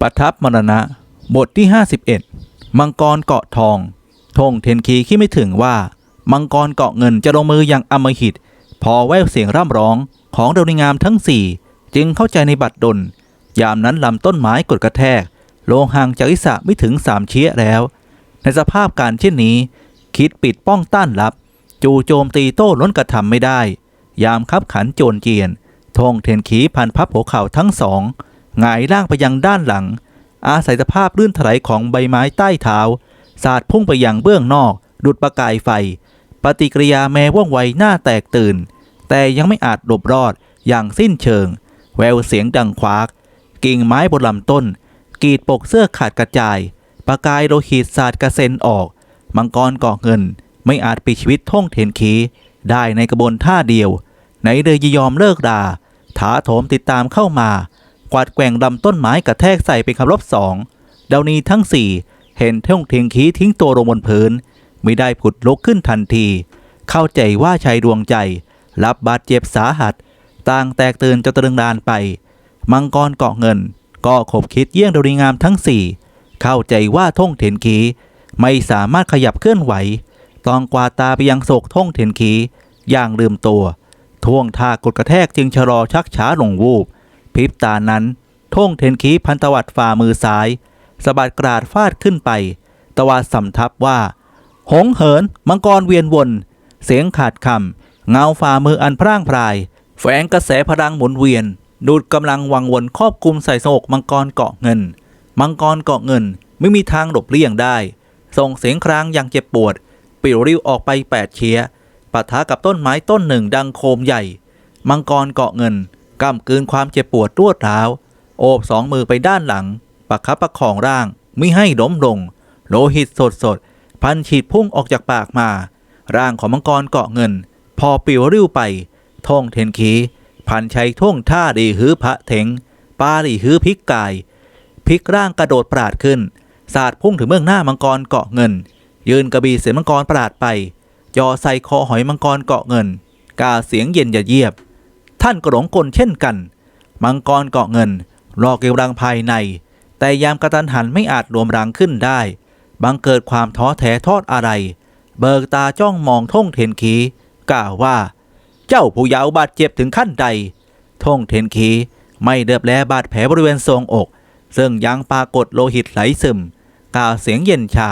ประทับมรณะ บทที่ 51 มังกรเกาะทอง ทงเทนคีคิดไม่ถึงว่า มังกรเกาะเงินจะลงมืออย่างอมหิต พอแววเสียงร่ำร้องของดาวนิงามทั้งสี่จึงเข้าใจในบัตรดล ยามนั้นลำต้นไม้กดกระแทก ลงห่างจากอิสระไม่ถึงสามเชี้ยแล้ว ในสภาพการเช่นนี้ คิดปิดป้องต้านลับ จู่โจมตีโต้ล้นกระทำไม่ได้ ยามคับขันโจรเจียนทงเทนขีพันพับหัวเข่าทั้งสอง หงายล่างไปยังด้านหลัง อาศัยสภาพลื่นถลายของใบไม้ใต้เท้า สาดพุ่งไปยังเบื้องนอกดุดประกายไฟ ปฏิกิริยาแม้ว่องไวหน้าแตกตื่น แต่ยังไม่อาจหลบรอดอย่างสิ้นเชิง แววเสียงดังควักกิ่งไม้บนลำต้น กีดปกเสื้อขาดกระจาย ประกายโลหิตสาดกระเซ็นออก มังกรก่อเงิน ไม่อาจปิดชีวิตท่องเทนขีได้ในกระบวนท่าเดียว ไหนเลยจะยอมเลิกดาถาโถมติดตามเข้ามา กวาดแกว่งลำต้นไม้กระแทกใส่เป็นคำรบสองดาวนีทั้งสี่เห็นท่องเทนขีทิ้งตัวลงบนพื้นไม่ได้ผุดลุกขึ้นทันที เข้าใจว่าชายดวงใจ รับบาดเจ็บสาหัส ต่างแตกตื่นจะตรึงดานไป มังกรเกาะเงิน ก็ขบคิดเยี่ยงดรีงามทั้งสี่เข้าใจว่าท่งเถนขีไม่สามารถขยับเคลื่อนไหวต้องกวาดตาไปยังโศกท่งเถนขีอย่างลืมตัว ท่วงท่ากดกระแทกจึงชะลอชักช้าลงวูบ พริบตานั้นท่งเถนขีพันตวัดฝ่ามือซ้ายสะบัดกราดฟาดขึ้นไป ตวาดสำทับว่า หงเหิน มังกรเวียนวน เสียงขาดคำเงาฝ่ามืออันพร่างพราย แฝงกระแสพลังหมุนเวียน ดูดกำลังวังวนครอบคลุมใส่โศกมังกรเกาะเงิน มังกรเกาะเงินไม่มีทางหลบเลี่ยงได้ ส่งเสียงครางอย่างเจ็บปวด ปิวริ้วออกไปแปดเชียปะทะกับต้นไม้ต้นหนึ่งดังโคมใหญ่ มังกรเกาะเงิน กำกืนความเจ็บปวดรวดร้าว โอบสองมือไปด้านหลัง ประคับประคองร่างไม่ให้ล้มลง โลหิตสดสดๆพันฉีดพุ่งออกจากปากมา ร่างของมังกรเกาะเงิน พอปิวริ้วไปท่องเทนขี พันชัยท่วงท่าดีฮื้อพระเถงปาดีฮื้อพลิกกายพลิกร่างกระโดดปราดขึ้น สาดพุ่งถึงเบื้องหน้ามังกรเกาะเงิน ยืนกระบี่เสียมังกรปราดไปจ่อใส่คอหอยมังกรเกาะเงิน กาเสียงเย็นอย่าเยียบ ท่านก็หลงกลเช่นกัน มังกรเกาะเงิน รอเกวรังภายใน แต่ยามกระตันหันไม่อาจรวมรังขึ้นได้ บังเกิดความท้อแท้ทอดอะไร เบิกตาจ้องมองท่งเทนขีกล่าวว่า เจ้าผู้ยาวบาดเจ็บถึงขั้นใด ท่งเทนขีไม่เดือบแลบาดแผลบริเวณทรวงอก ซึ่งยังปรากฏโลหิตไหลซึม กล่าวเสียงเย็นชา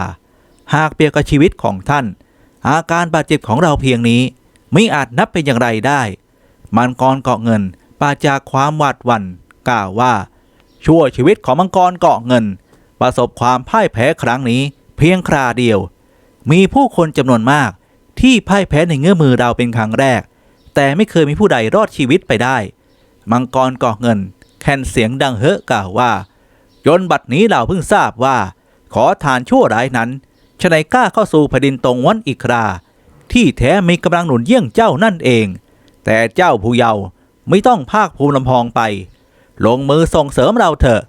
หากเปรียบกับชีวิตของท่าน อาการบาดเจ็บของเราเพียงนี้ ไม่อาจนับเป็นอย่างไรได้ มังกรเกาะเงินปราจากความหวาดหวัน่นกล่าวว่า ชั่วชีวิตของมังกรเกาะเงิน ประสบความพ่ายแพ้ครั้งนี้ เพียงคราเดียว มีผู้คนจำนวนมากที่พ่ายแพ้ในเงื้อมือเราเป็นครั้งแรก แต่ไม่เคยมีผู้ใดรอดชีวิตไปได้ มังกรเกาะเงิน แค่นเสียงดังเฮอะกล่าวว่าจนบัดนี้เราเพิ่งทราบว่า ขอทานชั่วร้ายนั้นชะไหนกล้าเข้าสู่แผ่นดินตรงวันอีครา ที่แท้มีกำลังหนุนเยี่ยงเจ้านั่นเอง แต่เจ้าผู้เยาว์ไม่ต้องภาคภูมิลำพองไป ลงมือส่งเสริมเราเถอะ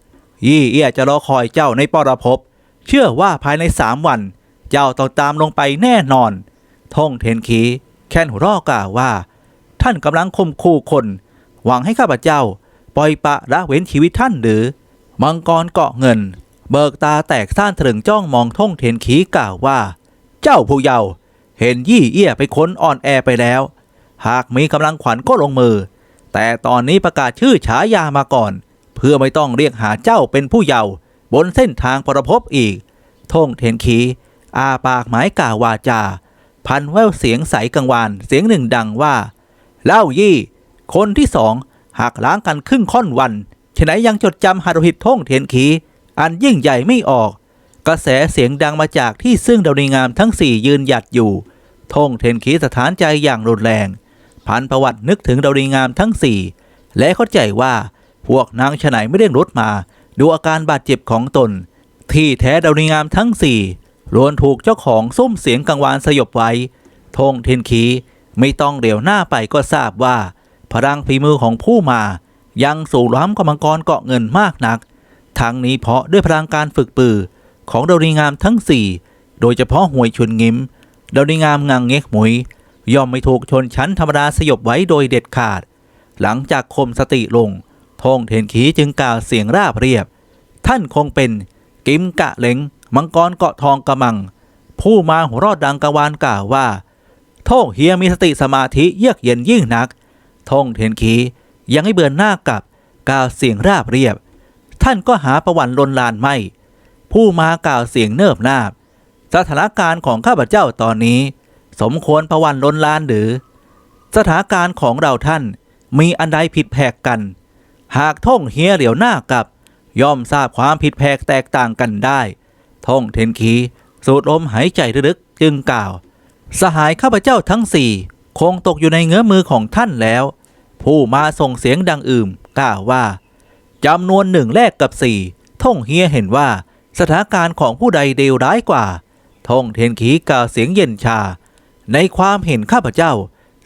ยี่เอี้ยจะรอคอยเจ้าในปรภพ เชื่อว่าภายในสามวัน เจ้าต้องตามลงไปแน่นอน ท่งเทนขีแค่นหัวรอกล่าวว่า ท่านกำลังคมคู่คน หวังให้ข้าพเจ้า ปล่อยปะละเว้นชีวิตท่านหรือ มังกรเกาะเงิน เบิกตาแตกซ่านถึงจ้องมองท่งเทนขีกล่าวว่า เจ้าผู้เยาว์เห็นยี่เอี้ยไปค้นอ่อนแอไปแล้ว หากมีกำลังขวัญก็ลงมือ แต่ตอนนี้ประกาศชื่อฉายามาก่อน เพื่อไม่ต้องเรียกหาเจ้าเป็นผู้เยาว์บนเส้นทางปรภพอีก ท่งเทนขีอาปากหมายกาวาจา พันแววเสียงใสกังวานเสียงหนึ่งดังว่า เล่ายี่ คนที่สองหากล้างกันครึ่งค่อนวันฉะไหนยังจดจำหารุหิตท่งเทียนขีอันยิ่งใหญ่ไม่ออก กระแสเสียงดังมาจากที่ซึ่งดาวนีงามทั้งสี่ยืนหยัดอยู่ท่งเทียนขีสถานใจอย่างรุนแรง พันประวัตินึกถึงดาวนีงามทั้งสี่และเข้าใจว่าพวกนางฉะไหนไม่เร่งรถมา ดูอาการบาดเจ็บของตน ที่แท้ดาวนีงามทั้งสี่ล้วนถูกเจ้าของซุ้มเสียงกังวานสยบไว้ธงเทนขีไม่ต้องเดี่ยวหน้าไปก็ทราบว่า พลังฝีมือของผู้มา ยังสูงล้ำกว่ามังกรเกาะเงินมากนัก ทั้งนี้เพราะด้วยพลังการฝึกปือของดาวนีงามทั้งสี่โดยเฉพาะหวยชุนงิมดาวนีงามงังเง็กหมุย ย่อมไม่ถูกชนชั้นธรรมดาสยบไว้โดยเด็ดขาด หลังจากคมสติลงทงเทนขีจึงกล่าวเสียงราบเรียบ ท่านคงเป็นกิมกะเหลงมังกรเกาะทองกระมัง ผู้มาหัวรอดดังกวานกล่าวว่าท่งเฮียมีสติสมาธิเยือกเย็นยิ่งนักท่งเทนขียังให้เบือนหน้ากับกล่าวเสียงราบเรียบ ท่านก็หาประวันลนลานไม่ ผู้มากล่าวเสียงเนิบนาบ สถานการณ์ของข้าพเจ้าตอนนี้ สมควรประวันลนลานหรือ สถานการณ์ของเราท่านมีอันใดผิดแผกกัน หากท่งเฮียเหลียวหน้ากับ ย่อมทราบความผิดแผกแตกต่างกันได้ ท่งเทนคีสูดลมหายใจลึกจึงกล่าว สหายข้าพเจ้าทั้งสี่คงตกอยู่ในเงื้อมือของท่านแล้ว ผู้มาส่งเสียงดังอื่มกล่าวว่าจำนวนหนึ่งแลกกับสี่ท่งเฮียเห็นว่าสถานการณ์ของผู้ใดเลวร้ายกว่าท่งเทนขีกล่าวเสียงเย็นชา ในความเห็นข้าพเจ้า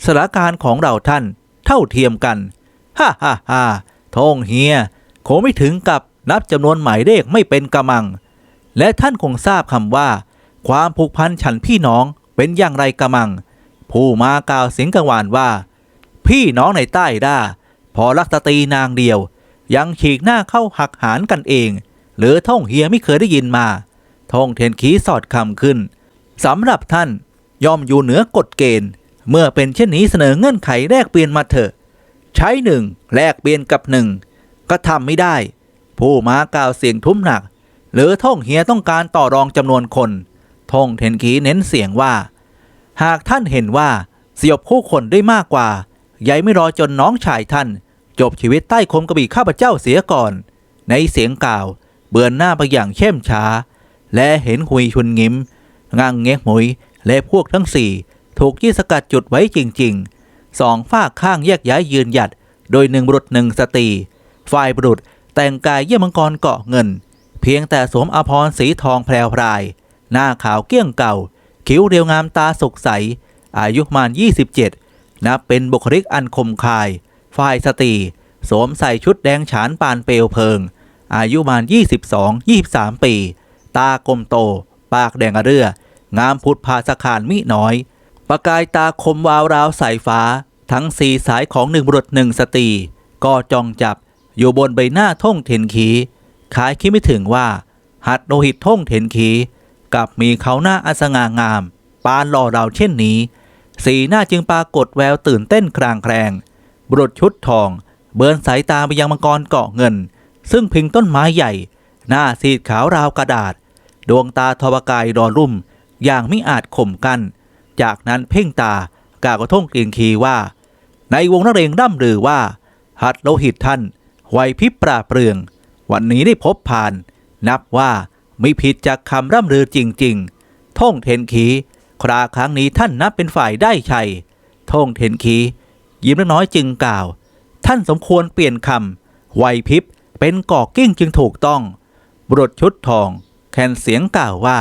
สถานการณ์ของเราท่านเท่าเทียมกันฮ่าฮ่าฮ่าทงเฮียคงไม่ถึงกับนับจำนวนหมายเลขไม่เป็นกระมัง และท่านคงทราบคำว่า ความผูกพันฉันพี่น้องเป็นอย่างไรกระมัง ผู้มากล่าวเสียงกังวานว่า พี่น้องในใต้ด้าพอรักสตรีนางเดียว ยังฉีกหน้าเข้าหักหานกันเอง หรือท่องเฮียไม่เคยได้ยินมาท่องเทนขีสอดคำขึ้นสำหรับท่าน ย่อมอยู่เหนือกฎเกณฑ์ เมื่อเป็นเช่นนี้เสนอเงื่อนไขแลกเปลี่ยนมาเถอะ ใช้หนึ่งแลกเปลี่ยนกับหนึ่งก็ทำไม่ได้ ผู้มากล่าวเสียงทุ้มหนัก หรือท่องเฮียต้องการต่อรองจำนวนคน ท่องเทนขีเน้นเสียงว่า หากท่านเห็นว่าสยบคู่คนได้มากกว่าใหญ่ไม่รอจนน้องชายท่าน จบชีวิตใต้คมกระบี่ข้าพเจ้าเสียก่อน ในเสียงกล่าว เบือนหน้าไปอย่างเข้มช้า และเห็นหุยชุนงิมงังเงกหมุย และพวกทั้งสี่ถูกยี่สกัดจุดไว้จริงๆสองฝ้าข้างแยกย้ายยืนหยัด โดยหนึ่งบุรุษหนึ่งสตรีฝ่ายบุรุษแต่งกายเยี่ยมังกรเกาะเงิน เพียงแต่สวมอภรณ์สีทองแพรวพราย หน้าขาวเกี้ยงเก่า คิ้วเรียวงามตาสกใส อายุมาณ27 นับเป็นบุคลิกอันคมคาย ฝ่ายสตรีสวมใส่ชุดแดงฉานปานเปลวเพลิง อายุมาณ22-23 ปี ตากลมโต ปากแดงอะเรือ งามพุทธภาสขานมิน้อย ประกายตาคมวาวราวสายฟ้า ทั้งสี่สายของหนึ่งบุรุษหนึ่งสตรีก็จองจับอยู่บนใบหน้าท่งเทนขีขายคิดไม่ถึงว่า หัดโลหิตท่งเทนขีกับมีเขาหน้าอันสง่างาม ปานหล่อเราเช่นนี้ สีหน้าจึงปรากฏแววตื่นเต้นครางแครงบุรุษชุดทอง เบินสายตาไปยังมังกรเกาะเงิน ซึ่งพิงต้นไม้ใหญ่ หน้าสีดขาวราวกระดาษ ดวงตาทวกายรอรุ่ม อย่างไม่อาจข่มกัน จากนั้นเพ่งตากากระท่งเกียงคีว่า ในวงนักเรงร่ำลือว่า หัดโลหิตท่านไวพิบปราเปรือง วันนี้ได้พบผ่าน นับว่าไม่ผิดจากคำร่ำลือจริง ๆ ท่งเทนขีคราครั้งนี้ท่านนับเป็นฝ่ายได้ชัยท่งเทนขียิ้มเล็กน้อยจึงกล่าว ท่านสมควรเปลี่ยนคำไวพิบเป็นกอกกิ้งจึงถูกต้อง บรุษชุดทอง แคนเสียงกล่าวว่า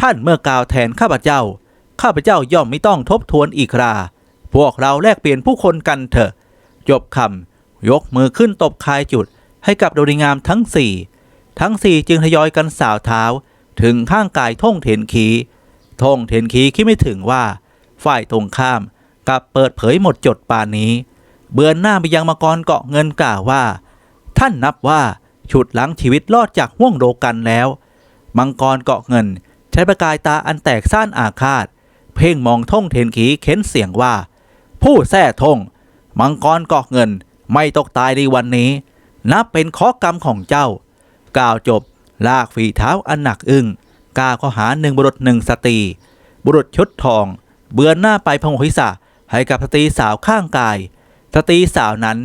ท่านเมื่อกล่าวแทนข้าพเจ้า ข้าพเจ้าย่อมไม่ต้องทบทวนอีกครา พวกเราแลกเปลี่ยนผู้คนกันเถอะ จบคำยกมือขึ้นตบคายจุดให้กับโดริงามทั้งสี่ ทั้งสี่จึงทยอยกันสาวเท้า ถึงข้างกายท่งเทนขีท่งเทนขีคิดไม่ถึงว่า ฝ่ายตรงข้ามกับเปิดเผยหมดจดป่านนี้ เบือนหน้าไปยังมังกรเกาะเงินกล่าวว่า ท่านนับว่า ฉุดหลังชีวิตรอดจากห่วงโลกันแล้ว มังกรเกาะเงิน ใช้ประกายตาอันแตกซ่านอาฆาต เพ่งมองท่งเทนขีเค้นเสียงว่า ผู้แท้ทงมังกรเกาะเงินไม่ตกตายในวันนี้ นับเป็นข้อกรรมของเจ้า กล่าวจบ ลากฝีเท้าอันหนักอึ้งกล้าข้อหาหนึ่งบุรุษหนึ่งสตรี บุรุษชุดทอง เบือนหน้าไปพงหิสะให้กับสตรีสาวข้างกาย สตรีสาวนั้น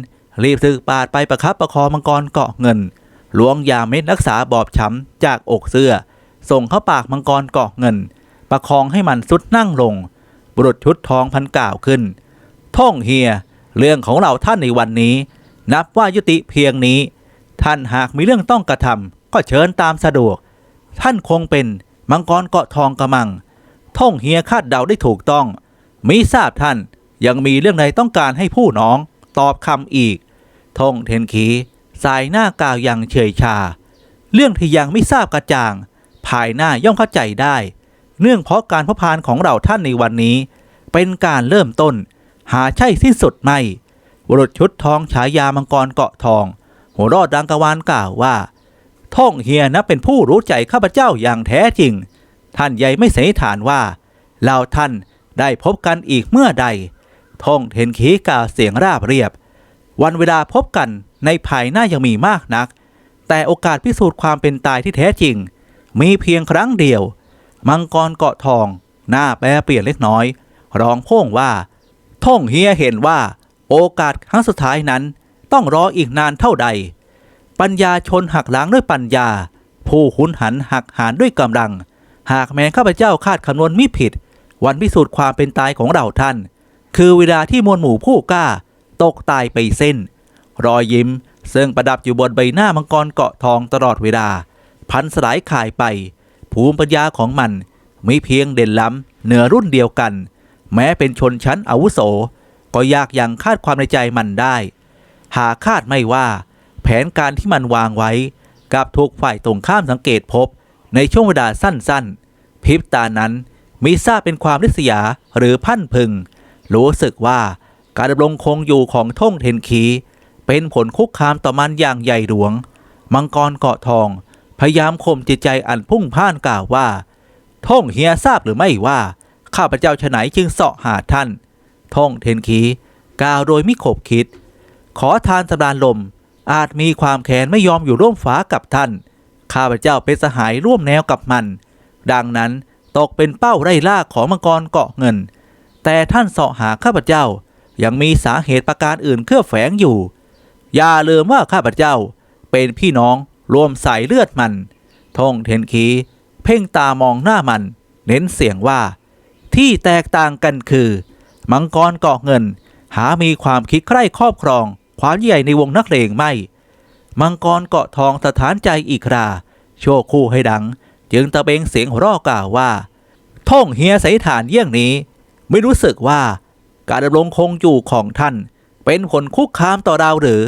รีบสึกปาดไปประคับประคองมังกรเกาะเงินล้วงยาเม็ดรักษาบอบช้ำจากอกเสื้อ ส่งเข้าปากมังกรเกาะเงิน ประคองให้มันสุดนั่งลง บุรุษชุดทองพันกล่าวขึ้น ท่องเฮีย เรื่องของเราท่านในวันนี้ นับว่ายุติเพียงนี้ ท่านหากมีเรื่องต้องกระทำก็เชิญตามสะดวก ท่านคงเป็นมังกรเกาะทองกระมัง ท่องเฮียคาดเดาได้ถูกต้อง มิทราบท่านยังมีเรื่องใดต้องการให้ผู้น้อง ตอบคำอีก ท่องเทนขีสายหน้ากล่าวอย่างเฉยชา เรื่องที่ยังไม่ทราบกระจ่าง ภายหน้าย่อมเข้าใจได้ เนื่องเพราะการพบพานของเราท่านในวันนี้ เป็นการเริ่มต้น หาใช่สิ้นสุดไม่บุรุษชุดทองฉายามังกรเกาะทอง หัวรอดดังกวานกล่าวว่า ท่องเฮียนะเป็นผู้รู้ใจข้าพเจ้าอย่างแท้จริง ท่านใหญ่ไม่เสยฐานว่าเราท่านได้พบกันอีกเมื่อใด ท่องเทนขีกล่าวเสียงราบเรียบ วันเวลาพบกันในภายหน้ายังมีมากนัก แต่โอกาสพิสูจน์ความเป็นตายที่แท้จริง มีเพียงครั้งเดียว มังกรเกาะทอง หน้าแปรเปลี่ยนเล็กน้อย ร้องโพ่งว่า ท่องเฮียเห็นว่า โอกาสครั้งสุดท้ายนั้น ต้องรออีกนานเท่าใด ปัญญาชนหักล้างด้วยปัญญา ผู้หุนหันหักหานด้วยกำลัง หากแม้ข้าพเจ้าคาดคำนวณมิผิด วันพิสูจน์ความเป็นตายของเราท่าน คือเวลาที่มวลหมู่ผู้กล้า ตกตายไปเส้น รอยยิ้มซึ่งประดับอยู่บนใบหน้ามังกรเกาะทองตลอดเวลา พันสลายขายไป ภูมิปัญญาของมันมีเพียงเด่นล้ำเหนือรุ่นเดียวกัน แม้เป็นชนชั้นอาวุโส ก็ยากยังคาดความในใจมันได้ หาคาดไม่ว่า แผนการที่มันวางไว้ กับถูกฝ่ายตรงข้ามสังเกตพบ ในช่วงเวลาสั้นๆพริบตานั้นมีทราบเป็นความริษยาหรือพันพึง รู้สึกว่าการดำรงคงอยู่ของท่งเทนคี เป็นผลคุกคามต่อมันอย่างใหญ่หลวง มังกรเกาะทอง พยายามข่มจิตใจอันพุ่งพ่านกล่าวว่า ท่องเฮียทราบหรือไม่ว่า ข้าพเจ้าฉไหนจึงเสาะหาท่าน ท่องเทนคีกล่าวโดยไม่ขบคิด ขอทานสำราญลม อาจมีความแค้นไม่ยอมอยู่ร่วมฟ้ากับท่าน ข้าพเจ้าเป็นสหายร่วมแนวกับมัน ดังนั้นตกเป็นเป้าไร่ล่าของมังกรเกาะเงิน แต่ท่านเสาะหาข้าพเจ้ายังมีสาเหตุประการอื่นเคลือบแฝงอยู่ อย่าลืมว่าข้าพเจ้าเป็นพี่น้อง รวมสายเลือดมันทงเทนคีเพ่งตามองหน้ามัน เน้นเสียงว่า ที่แตกต่างกันคือ มังกรเกาะเงิน หามีความคิดใคร่ครอบครอง ความใหญ่ในวงนักเลงไม่ มังกรเกาะทองสถานใจอีกคราโชว์คู่ให้ดัง จึงตะเบงเสียงร่อกล่าวว่า ท่องเฮียใสฐานเยี่ยงนี้ ไม่รู้สึกว่า การดำรงคงอยู่ของท่าน เป็นผลคุกคามต่อเราหรือ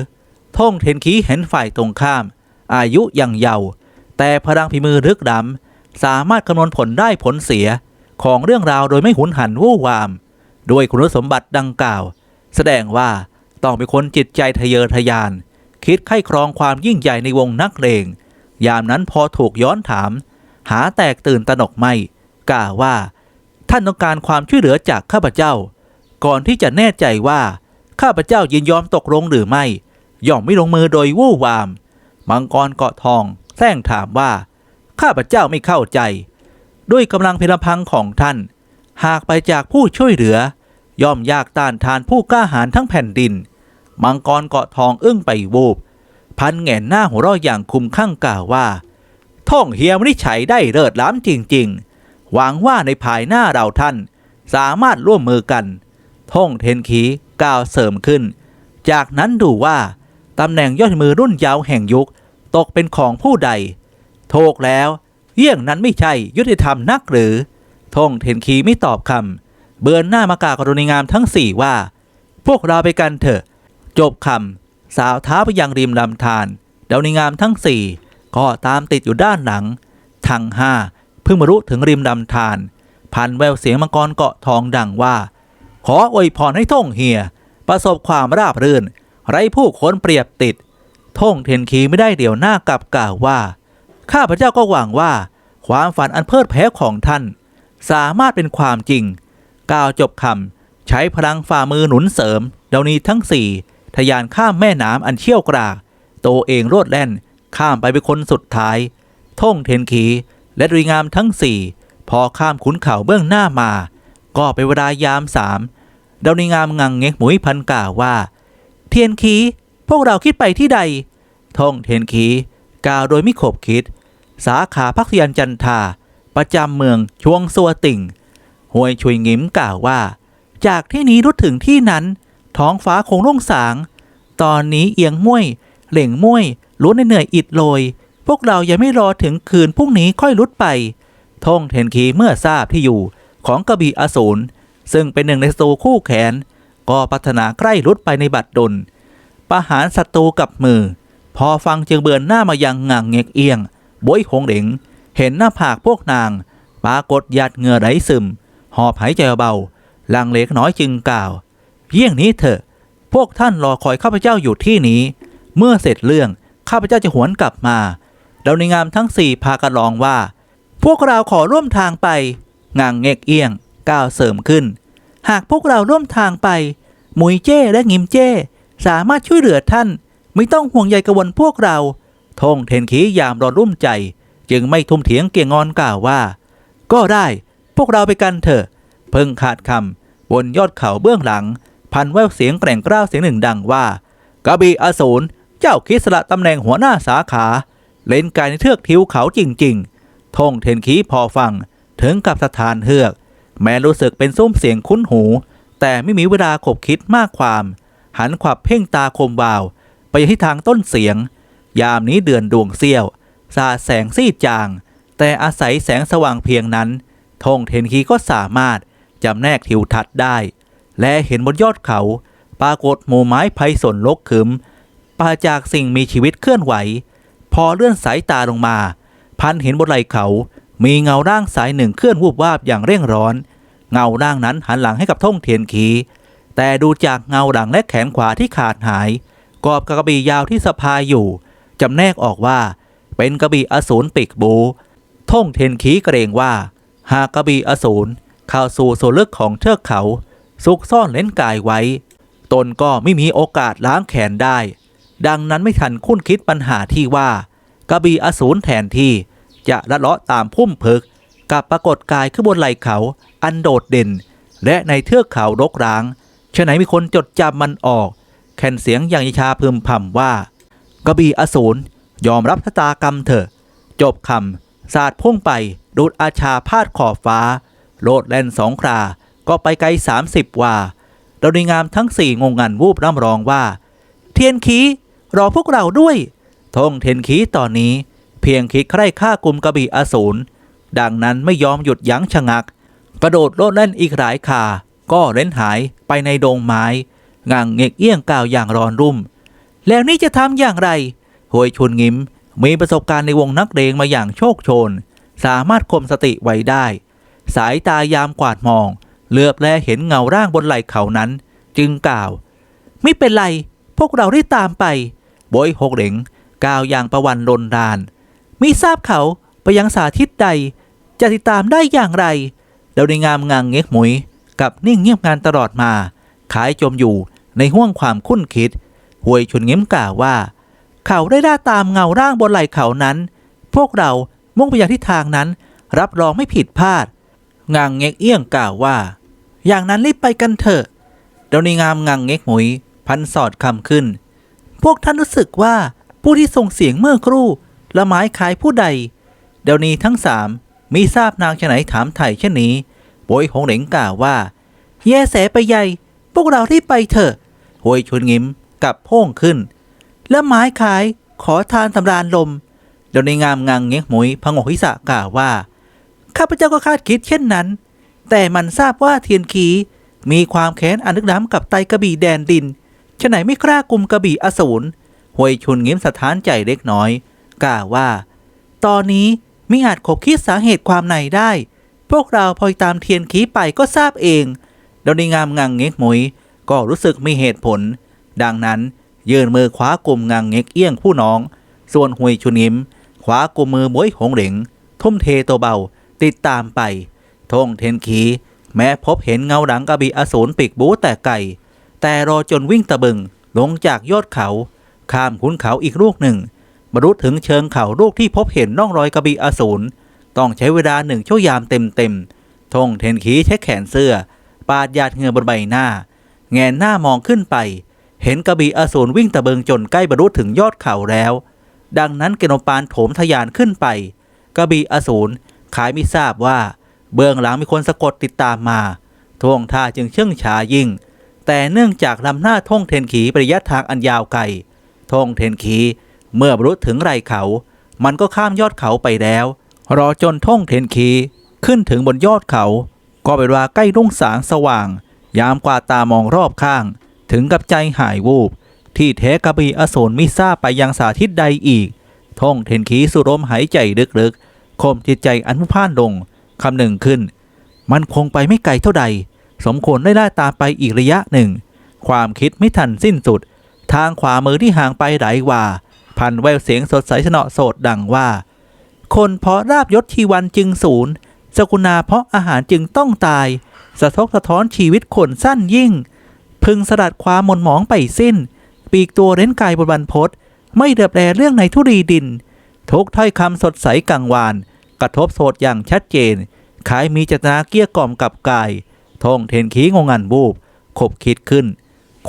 ท่องเทนคีเห็นฝ่ายตรงข้าม อายุยังเยาว์แต่พลังฝีมือลึกดำสามารถคำนวณผลได้ผลเสียของเรื่องราวโดยไม่หุนหันวู่วาม ด้วยคุณสมบัติดังกล่าว แสดงว่าต้องเป็นคนจิตใจทะเยอทะยาน คิดไข้ครองความยิ่งใหญ่ในวงนักเลงยามนั้นพอถูกย้อนถาม หาแตกตื่นตนกไม่กล่าวว่า ท่านต้องการความช่วยเหลือจากข้าพเจ้า ก่อนที่จะแน่ใจว่า ข้าพเจ้ายินยอมตกลงหรือไม่ ย่อมไม่ลงมือโดยวู่วาม มังกรเกาะทองแซงถามว่า ข้าพเจ้าไม่เข้าใจ ด้วยกำลังเพลพังของท่าน หากไปจากผู้ช่วยเหลือ ย่อมยากต้านทานผู้กล้าหาญทั้งแผ่นดิน มังกรเกาะทองอึ้งไปวูบพันแง่นหน้าหัวเราะอย่างคุมข้างกล่าวว่า ท่องเฮียมนิฉัยได้เลิศล้ำจริง ๆ หวังว่าในภายหน้าเราท่าน สามารถร่วมมือกัน ท่องเทนคีกล่าวเสริมขึ้น จากนั้นดูว่า ตำแหน่งยอดมือรุ่นยาวแห่งยุค ตกเป็นของผู้ใด โทกแล้วเยี่ยงนั้นไม่ใช่ยุติธรรมนักหรือท่งเทนคีไม่ตอบคำเบือนหน้ามากากรุณีงามทั้งสี่ว่า พวกเราไปกันเถอะ จบคำสาวเท้าไปยังริมลำธารดาวนิงามทั้งสี่ก็ตามติดอยู่ด้านหลัง ทั้งห้าเพิ่งมารู้ถึงริมลำธารพันแววเสียงมังกรเกาะทองดังว่า ขออวยพรให้ท่งเฮีย ประสบความราบรื่น ไร้ผู้คนเปรียบติด ท่งเทนคีไม่ได้เดี่ยวหน้ากลับกล่าวว่า ข้าพเจ้าก็หวังว่า ความฝันอันเพิดเพลิของท่าน สามารถเป็นความจริง กล่าวจบคำใช้พลังฝ่ามือหนุนเสริมเดานีทั้งสี่ทะยานข้ามแม่น้ำอันเชี่ยวกรากตัวเองโลดแล่น ข้ามไปเป็นคนสุดท้าย ท่งเทนคีและรีงามทั้งสี่พอข้ามขุนเขาเบื้องหน้ามา ก็เป็นเวลายามสามเดานีงามงังเง็กหมุยพันกล่าวว่า เทียนคีพวกเราคิดไปที่ใด ท่งเทียนคีกาวโดยม่ขบคิด สาขาพักยันจันทา ประจำเมืองช่วงสัวติ่งห่วยชุยงิมกล่าวว่า จากที่นี้รุดถึงที่นั้น ท้องฟ้าคงร่งสาง ตอนนี้เอียงม้วยเหล่งม้วยล้วนเหนื่อยอิดโรยพวกเรายังไม่รอถึงคืนพรุ่งนี้ค่อยลุดไป ท่งเทนคีเมื่อทราบที่อยู่ของกระบี่อสูรซึ่งเป็นหนึ่งในศัตรูคู่แขน ก็ปรารถนาใกล้ลุดไปในบัดดล ประหารศัตรูกับมือ พอฟังจึงเบือนหน้ามายังงางเงกเอียงบวยหงเหลงเห็นหน้าผากพวกนาง ปรากฏหยาดเหงื่อไหลซึม หอบหายใจเบาลังเล็กน้อยจึงกล่าว เยี่ยงนี้เถอะ พวกท่านรอคอยข้าพเจ้าอยู่ที่นี้ เมื่อเสร็จเรื่องข้าพเจ้าจะหวนกลับมาแล้วในงามทั้งสี่พากันร้องว่า พวกเราขอร่วมทางไปงางเงกเอียงก้าวเสริมขึ้น หากพวกเราร่วมทางไป หมุยเจ้และงิมเจ้ สามารถช่วยเหลือท่าน ไม่ต้องห่วงใยกระวนพวกเราทงเทนขียามรอรุ่มใจ จึงไม่ทุ่มเถียงเกียงงอนกล่าวว่า ก็ได้พวกเราไปกันเถอะ เพิ่งขาดคำบนยอดเขาเบื้องหลัง พันแววเสียงแกร่งกร้าวเสียงหนึ่งดังว่ากระบี่อสูรเจ้าคิดสละตำแหน่งหัวหน้าสาขา เล่นกายในเทือกทิวเขาจริง ๆทงเทนขีพอฟังถึงกับสถานเฮือก แม้รู้สึกเป็นซุ้มเสียงคุ้นหู แต่ไม่มีเวลาขบคิดมากความ หันขวับเพ่งตาคมวาว ไปที่ทางต้นเสียง ยามนี้เดือนดวงเสี้ยว สาดแสงซีดจาง แต่อาศัยแสงสว่างเพียงนั้นธงเทนคีก็สามารถจำแนกทิวทัศน์ได้ และเห็นบนยอดเขา ปรากฏหมู่ไม้ไผ่สนลกขึมปราจากสิ่งมีชีวิตเคลื่อนไหว พอเลื่อนสายตาลงมา พันเห็นบนไหล่เขา มีเงาร่างสายหนึ่งเคลื่อนวูบวาบอย่างเร่งร้อน เงาร่างนั้นหันหลังให้กับท่งเทียนขี แต่ดูจากเงาหลังและแขนขวาที่ขาดหาย กอบกระบี่ยาวที่สะพายอยู่จำแนกออกว่า เป็นกระบี่อสูรปีกบู ท่งเทียนขีเกรงว่า หากกระบี่อสูรเข้าสู่โซลึกของเทือกเขา ซุกซ่อนเล่นกายไว้ ตนก็ไม่มีโอกาสล้างแขนได้ ดังนั้นไม่ทันคุ้นคิดปัญหาที่ว่ากระบี่อสูรแทนที่ จะละเลาะตามพุ่มเพึกกับปรากฏกายขึ้นบนไหล่เขา อันโดดเด่น และในเทือกเขารกร้างฉะไหนมีคนจดจำมันออกแคนเสียงอย่างยิชาพึมพำว่ากระบี่อสูรยอมรับชะตากรรมเถอะ จบคำสาดพุ่งไปดูดอาชาพาดขอบฟ้า โลดแล่นสองครา ก็ไปไกลสามสิบว่าเราในงามทั้งสี่งงงันวูบร่ำร้องว่า เทียนขีรอพวกเราด้วยทงเทียนขีตอนนี้ เพียงคิดใคร่ฆ่ากลุ่มกระบี่อสูรดังนั้นไม่ยอมหยุดยั้งชะงัก กระโดดโลดเล่นอีกหลายขาก็เล่นหายไปในดงไม้งังเงกเอี้ยงกล่าวอย่างร้อนรุ่ม แล้วนี่จะทำอย่างไรหวยชุนงิมมีประสบการณ์ในวงนักเลงมาอย่างโชคโชน สามารถข่มสติไว้ได้ สายตายามกวาดมอง เลือบแลเห็นเงาร่างบนไหล่เขานั้น จึงกล่าว ไม่เป็นไร พวกเราได้ตามไปโบยหกเหลงกล่าวอย่างประวันรนราน มิทราบเขาไปยังสาธิตใด จะติดตามได้อย่างไรเราในงามงางเง็กหมุย กับนิ่งเงียบงานตลอดมา ขายจมอยู่ในห้วงความคุ้นคิดหวยชุนเง้มกล่าวว่า เขาได้ล่าตามเงาร่างบนไหล่เขานั้น พวกเรามุ่งไปยังทิศทางนั้น รับรองไม่ผิดพลาด งางเง็กเอี้ยงกล่าวว่า อย่างนั้นรีบไปกันเถอะเดาในงามงางเง็กหมุย พันสอดคำขึ้น พวกท่านรู้สึกว่าผู้ที่ส่งเสียงเมื่อครู่ ละหมายขายผู้ใด เดี๋ยวนี้ทั้งสามมีทราบนางชะไหนถามไถ่เช่นนี้โบยหงเหลงกล่าวว่า แย่แสไปใหญ่ พวกเรารีบไปเถอะโวยชุนงิมกับพ่งขึ้น แล้วไม้ขายขอทานตำรานลม เดี๋ยวในงามงางเงี้ยหมุยพงกหิสะกล่าวว่า ข้าพเจ้าก็คาดคิดเช่นนั้น แต่มันทราบว่าเทียนขีมีความแค้นอันนึกน้ำกับไตกระบี่แดนดินฉะไหนไม่กล้ากลุ่มกระบี่อสูรหวยชุนงิมสถานใจเล็กน้อย กล่าวว่า ตอนนี้มิอาจขบคิดสาเหตุความในได้ พวกเราพอตามเทียนขีไปก็ทราบเองดาวในงามงังเง็กหมุย ก็รู้สึกมีเหตุผล ดังนั้นยื่นมือขวากลุ่มงังเง็กเอี้ยงผู้น้อง ส่วนหุยชุนิมขวากลุ่มมือมวยหงเหลงทุ่มเทตัวเบาติดตามไปทงเทนขีแม้พบเห็นเงาหลังกระบี่อสูรปีกบูแต่ไก่ แต่รอจนวิ่งตะบึงลงจากยอดเขา ข้ามขุนเขาอีกลูกหนึ่ง บรรลุถึงเชิงเขาลูกที่พบเห็นร่องรอยกระบี่อสูรต้องใช้เวลาหนึ่งชั่วยามเต็มเต็มๆทงเทนขีเช็คแขนเสื้อ ปาดหยาดเหงื่อบนใบหน้า แงนหน้ามองขึ้นไป เห็นกระบี่อสูรวิ่งตะเบิงจนใกล้บรรลุถึงยอดเขาแล้ว ดังนั้นเกโนปานโถมทะยานขึ้นไป กระบี่อสูรขายไม่ทราบว่า เบื้องหลังมีคนสะกดติดตามมาท่วงท่าจึงเชื่องช้ายิ่ง แต่เนื่องจากลำหน้าท่งเทนขีประยะทางอันยาวไกลท่งเทนขี เมื่อบรรลุถึงไรเขา มันก็ข้ามยอดเขาไปแล้ว รอจนท่องเทนขีขึ้นถึงบนยอดเขา ก็เป็นว่าใกล้รุ่งสางสว่าง ยามกว่าตามองรอบข้าง ถึงกับใจหายวูบ ที่แท้กะบีอสูรมิทราบไปยังสาธิตใดอีก ท่องเทนขีสุรมหายใจลึกๆข่มจิตใจอันผู้พ่านลงคำหนึ่งขึ้น มันคงไปไม่ไกลเท่าใด สมควรได้ล่าตามไปอีกระยะหนึ่ง ความคิดไม่ทันสิ้นสุด ทางขวามือที่ห่างไปหลายว่า พันแววเสียงสดใสสนอโสดดังว่า คนเพราะราบยศชีวันจึงศูนย์สกุณาเพราะอาหารจึงต้องตาย สะทกสะท้อนชีวิตคนสั้นยิ่ง พึงสลัดความหมนหมองไปสิ้น ปีกตัวเร้นกายบนบันพศไม่เดือบแลเรื่องในทุรีดิน ทุกถ้อยคำสดใสกังวาน กระทบโสดอย่างชัดเจนขายมีเจตนาเกี้ยกล่อมกับกายทองเทนขีงงงันบูบขบคิดขึ้น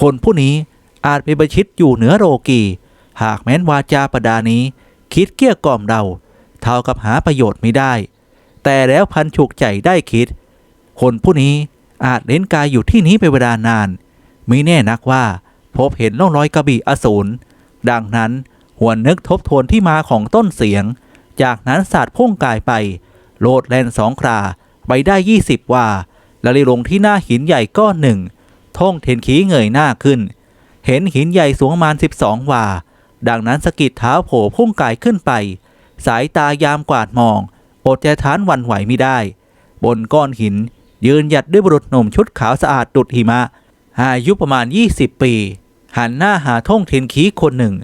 คนผู้นี้อาจเป็นประชิดอยู่เหนือโรกี หากแม้นวาจาประดานี้ คิดเกี้ยกล่อมเรา เท่ากับหาประโยชน์ไม่ได้ แต่แล้วพันฉุกใจได้คิด คนผู้นี้อาจเล่นกายอยู่ที่นี้เป็นเวลานานไม่แน่นักว่า พบเห็นร่องรอยกระบี่อสูรดังนั้นหวนนึกทบทวนที่มาของต้นเสียง จากนั้นศาสตร์พุ่งกายไป โลดแลนสองคราไปได้ยี่สิบว่าแล้วลยลงที่หน้าหินใหญ่ก้อนหนึ่งท่องเทนขีเงยหน้าขึ้น เห็นหินใหญ่สูงประมาณสิบสองวา ดังนั้นสกิดเท้าโผล่พุ่งกายขึ้นไป สายตายามกวาดมอง อดใจทานวันไหวไม่ได้ บนก้อนหิน ยืนหยัดด้วยบุรุษหนุ่มชุดขาวสะอาดดุดหิมะ อายุประมาณ 20 ปี หันหน้าหาท่องเทนขีคนหนึ่ง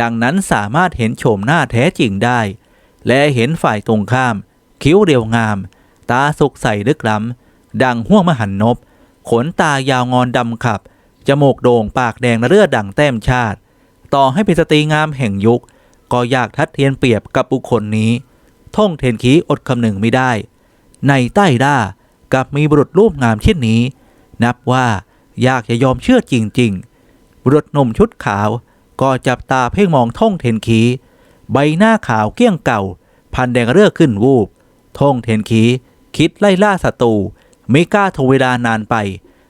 ดังนั้นสามารถเห็นโฉมหน้าแท้จริงได้ และเห็นฝ่ายตรงข้าม คิ้วเรียวงาม ตาสุกใสลึกล้ำ ดังห้วงมหันนบ ขนตายาวงอนดำขับ จมูกโด่งปากแดงระเลือดดังแต้มชาติ ต่อให้เป็นสตรีงามแห่งยุค ก็อยากทัดเทียนเปรียบกับบุคคลนี้ ท่องเทนขีอดคำหนึ่งไม่ได้ ในใต้ด้ากับมีบุรุษรูปงามเช่นนี้ นับว่าอยากจะยอมเชื่อจริง ๆ บุรุษหนุ่มชุดขาวก็จับตาเพ่งมองท่องเทนขีใบหน้าขาวเกี้ยงเก่า พันแดงเรือขึ้นวูบท่องเทนขีคิดไล่ล่าศัตรูไม่กล้าทงเวลานานไป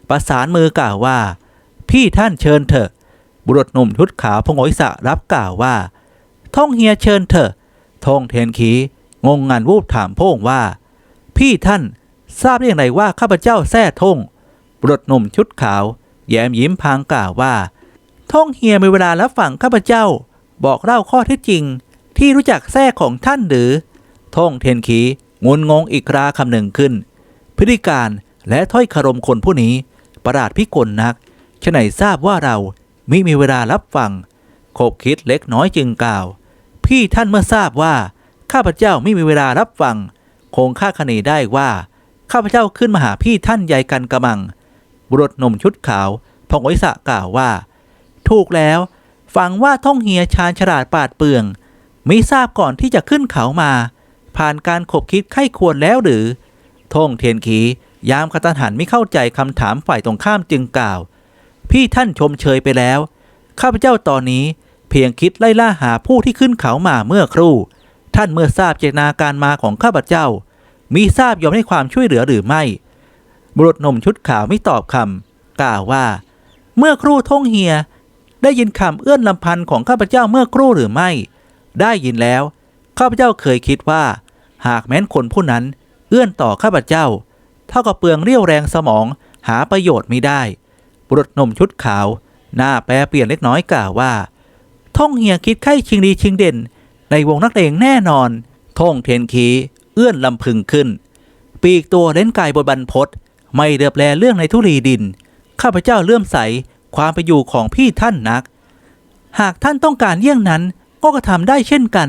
ประสานมือกล่าวว่า พี่ท่านเชิญเถอะ บุรุษหนุ่มชุดขาวพงอยสะรับกล่าวว่าท่องเฮียเชิญเถอะท่องเทนขีงงงานวูบถามพงว่า พี่ท่านทราบได้อย่างไรว่าข้าพเจ้าแท้ท่งบุรุษหนุ่มชุดขาว แย้มยิ้มพางกล่าวว่าท่องเฮียมีเวลารับฟังข้าพเจ้า บอกเล่าข้อเท็จจริง ที่รู้จักแท้ของท่านหรือท่องเทนขีงุนงงอีกราคำหนึ่งขึ้น พฤติการและถ้อยคารมคนผู้นี้ประหลาดพิกลนักฉไหนทราบว่าเรา มิมีเวลารับฟังขบคิดเล็กน้อยจึงกล่าว พี่ท่านเมื่อทราบว่า ข้าพเจ้าไม่มีเวลารับฟัง คงคาคะเนได้ว่า ข้าพเจ้าขึ้นมาหาพี่ท่านใหญ่กันกระมัง บุรุษหนุ่มชุดขาวพองไวิสะกล่าวว่า ถูกแล้ว ฟังว่าท่องเฮียชาญฉลาดปาดเปรื่องมิทราบก่อนที่จะขึ้นเขามา ผ่านการขบคิดไข้ควรแล้วหรือ ท่องเทียนขียามกตันหันไม่เข้าใจคำถามฝ่ายตรงข้ามจึงกล่าว พี่ท่านชมเชยไปแล้ว ข้าพเจ้าตอนนี้เพียงคิดไล่ล่าหาผู้ที่ขึ้นเขามาเมื่อครู่ ท่านเมื่อทราบเจตนาการมาของข้าพเจ้า มีทราบยอมให้ความช่วยเหลือหรือไม่ บุรุษหนุ่มชุดขาวไม่ตอบคำกล่าวว่า เมื่อครู่ท่งเฮีย ได้ยินคำเอื้อนลำพันของข้าพเจ้าเมื่อครู่หรือไม่ ได้ยินแล้ว ข้าพเจ้าเคยคิดว่า หากแม้นคนผู้นั้น เอื้อนต่อข้าพเจ้า เท่ากับเปลืองเรี่ยวแรงสมองหาประโยชน์ไม่ได้ บุรุษหนุ่มชุดขาว หน้าแปรเปลี่ยนเล็กน้อยกล่าวว่า ท่องเฮียคิดไข้ชิงดีชิงเด่น ในวงนักเลงแน่นอน ท่องเทนขีเอื้อนลำพึงขึ้น ปีกตัวเล่นกายบนบรรพศไม่เดือบแลเรื่องในทุรีดิน ข้าพเจ้าเลื่อมใสความไปอยู่ของพี่ท่านนัก หากท่านต้องการเยี่ยงนั้นก็กระทำได้เช่นกัน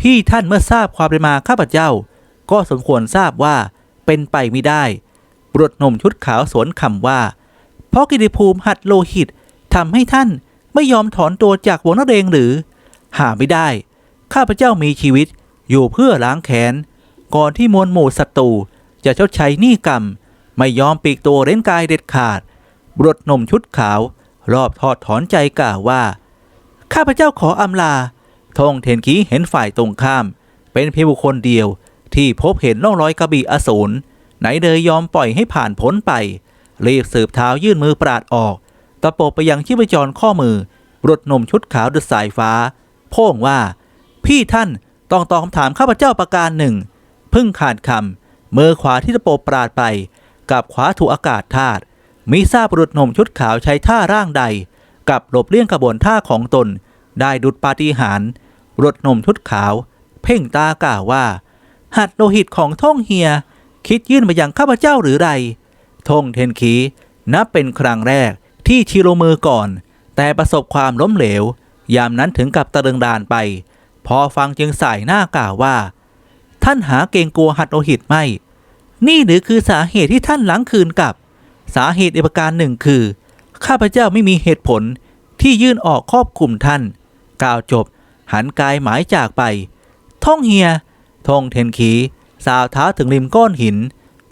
พี่ท่านเมื่อทราบความเป็นมาข้าพเจ้า ก็สมควรทราบว่าเป็นไปไม่ได้ บุรุษหนุ่มชุดขาวสวนคำว่า เพราะกิติภูมิหัดโลหิตทำให้ท่านไม่ยอมถอนตัวจากวงนักเรงหรือ หาไม่ได้ ข้าพเจ้ามีชีวิตอยู่เพื่อล้างแค้นก่อนที่มวลหมู่ศัตรูจะชดใช้หนี้กรรม ไม่ยอมปีกตัวเร้นกายเด็ดขาดบรุษหนุ่มชุดขาว รอบทอดถอนใจกล่าวว่า ข้าพเจ้าขออำลาทงเทนขีเห็นฝ่ายตรงข้าม เป็นเพียงบุคคลเดียวที่พบเห็นร่องรอยกระบี่อสูรไหนเลยยอมปล่อยให้ผ่านพ้นไป รีบสืบเท้ายื่นมือปราดออก ตะปบไปยังชีพจรข้อมือรุษหนุ่มชุดขาวดุจสายฟ้าโพ่งว่า พี่ท่านต้องตอบคำถามข้าพเจ้าประการหนึ่ง พึ่งขาดคำมือขวาที่ตะปบปราดไป กับขวาถูกอากาศธาตุมิทราบรุษหนุ่มชุดขาวใช้ท่าร่างใด กับหลบเลี่ยงกระบวนท่าของตน ได้ดุดปาฏิหาริย์รุษหนุ่มชุดขาว เพ่งตากล่าวว่า หัดโลหิตของท่องเฮีย คิดยื่นมายังข้าพเจ้าหรือไร ท่งเทนขีนับเป็นครั้งแรกที่ชิโรมือก่อน แต่ประสบความล้มเหลว ยามนั้นถึงกับตะลึงดานไป พอฟังจึงสายหน้ากล่าวว่า ท่านหาเกงกลัวหัดโอหิตไม่ นี่หรือคือสาเหตุที่ท่านหลังคืนกลับ สาเหตุอีกประการหนึ่งคือ ข้าพเจ้าไม่มีเหตุผลที่ยื่นออกครอบคุมท่าน กล่าวจบ หันกายหมายจากไป ท่องเฮียท่องเทนขีสาวเท้าถึงริมก้อนหิน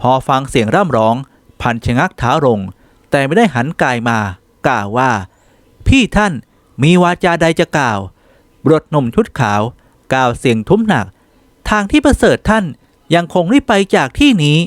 พอฟังเสียงร่ำร้อง พันชะงักเท้าลง แต่ไม่ได้หันกายมากล่าวว่า พี่ท่านมีวาจาใดจะกล่าวบรดหนุ่มชุดขาวกล่าวเสียงทุ้มหนัก ทางที่ประเสริฐท่านยังคงรีบไปจากที่นี้